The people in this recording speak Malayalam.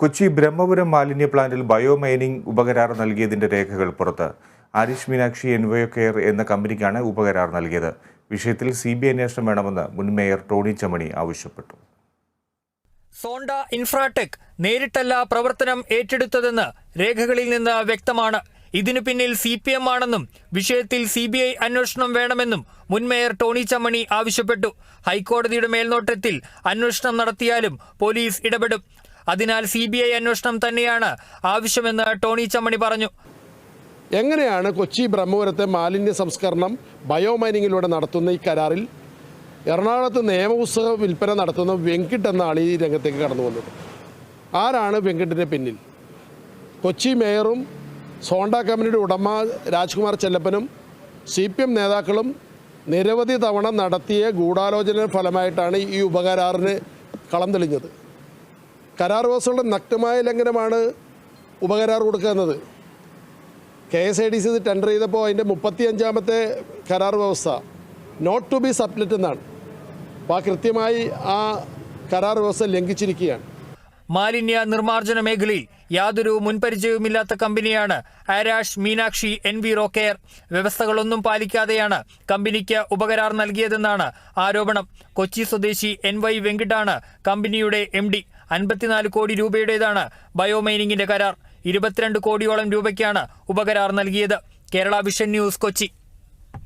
കൊച്ചി ബ്രഹ്മപുരം മാലിന്യ പ്ലാന്റിൽ ബയോ മൈനിങ് ഉപകരാർ നൽകിയതിന്റെ രേഖകൾ പുറത്ത്. ആരിഷ് മീനാക്ഷി എൻവയോ കെയർ എന്ന കമ്പനിക്കാണ് ഉപകരാർ നൽകിയത്. വിഷയത്തിൽ സി ബി അന്വേഷണം വേണമെന്ന് മുൻ മേയർ ടോണി ചമണി ആവശ്യപ്പെട്ടു. സോണ്ട ഇൻഫ്രാടെക് നേരിട്ടല്ല പ്രവർത്തനം ഏറ്റെടുത്തതെന്ന് രേഖകളിൽ നിന്ന് വ്യക്തമാണ്. ഇതിനു പിന്നിൽ സി പി എം ആണെന്നും വിഷയത്തിൽ സി ബി ഐ അന്വേഷണം വേണമെന്നും മുൻ മേയർ ടോണി ചമ്മണി ആവശ്യപ്പെട്ടു. ഹൈക്കോടതിയുടെ മേൽനോട്ടത്തിൽ അന്വേഷണം നടത്തിയാലും പോലീസ് ഇടപെടും. അതിനാൽ സി ബി ഐ അന്വേഷണം തന്നെയാണ് ആവശ്യമെന്ന് ടോണി ചമ്മണി പറഞ്ഞു. എങ്ങനെയാണ് കൊച്ചി ബ്രഹ്മപുരത്തെ മാലിന്യ സംസ്കരണം ബയോമൈനിങ്ങിലൂടെ നടത്തുന്ന ഈ കരാറിൽ? എറണാകുളത്ത് നിയമപുസ്തക വിൽപ്പന നടത്തുന്ന വെങ്കിട്ട് എന്ന ആളീ രംഗത്തേക്ക് കടന്നു വന്നത്. ആരാണ് വെങ്കിട്ടിന്റെ പിന്നിൽ? കൊച്ചി മേയറും സോണ്ട കമ്പനിയുടെ ഉടമ രാജ്കുമാർ ചെല്ലപ്പനും സി പി എം നേതാക്കളും നിരവധി തവണ നടത്തിയ ഗൂഢാലോചന ഫലമായിട്ടാണ് ഈ ഉപകരാറിന് കളം തെളിഞ്ഞത്. കരാർ വ്യവസ്ഥകളുടെ നഗ്നമായ ലംഘനമാണ് ഉപകരാർ കൊടുക്കുന്നത് K S I D C ഇത് ടെൻഡർ ചെയ്തപ്പോൾ അതിന്റെ മുപ്പത്തി അഞ്ചാമത്തെ കരാർ വ്യവസ്ഥ നോട്ട് ടു ബി സബ്ലെറ്റ് എന്നാണ്. അപ്പോൾ ആ കൃത്യമായി ആ കരാർ വ്യവസ്ഥ ലംഘിച്ചിരിക്കുകയാണ്. മാലിന്യ നിർമ്മാർജന മേഖലയിൽ യാതൊരു മുൻപരിചയവുമില്ലാത്ത കമ്പനിയാണ് ആരാഷ് മീനാക്ഷി എൻ വി റോക്കെയർ. വ്യവസ്ഥകളൊന്നും പാലിക്കാതെയാണ് കമ്പനിക്ക് ഉപകരാർ നൽകിയതെന്നാണ് ആരോപണം. കൊച്ചി സ്വദേശി എൻ വൈ വെങ്കിട്ടാണ് കമ്പനിയുടെ എം അൻപത്തിനാല് കോടി രൂപയുടേതാണ് ബയോമൈനിങ്ങിന്റെ കരാർ. ഇരുപത്തിരണ്ട് കോടിയോളം രൂപയ്ക്കാണ് ഉപകരാർ നൽകിയത്. Kerala Vision News Kochi.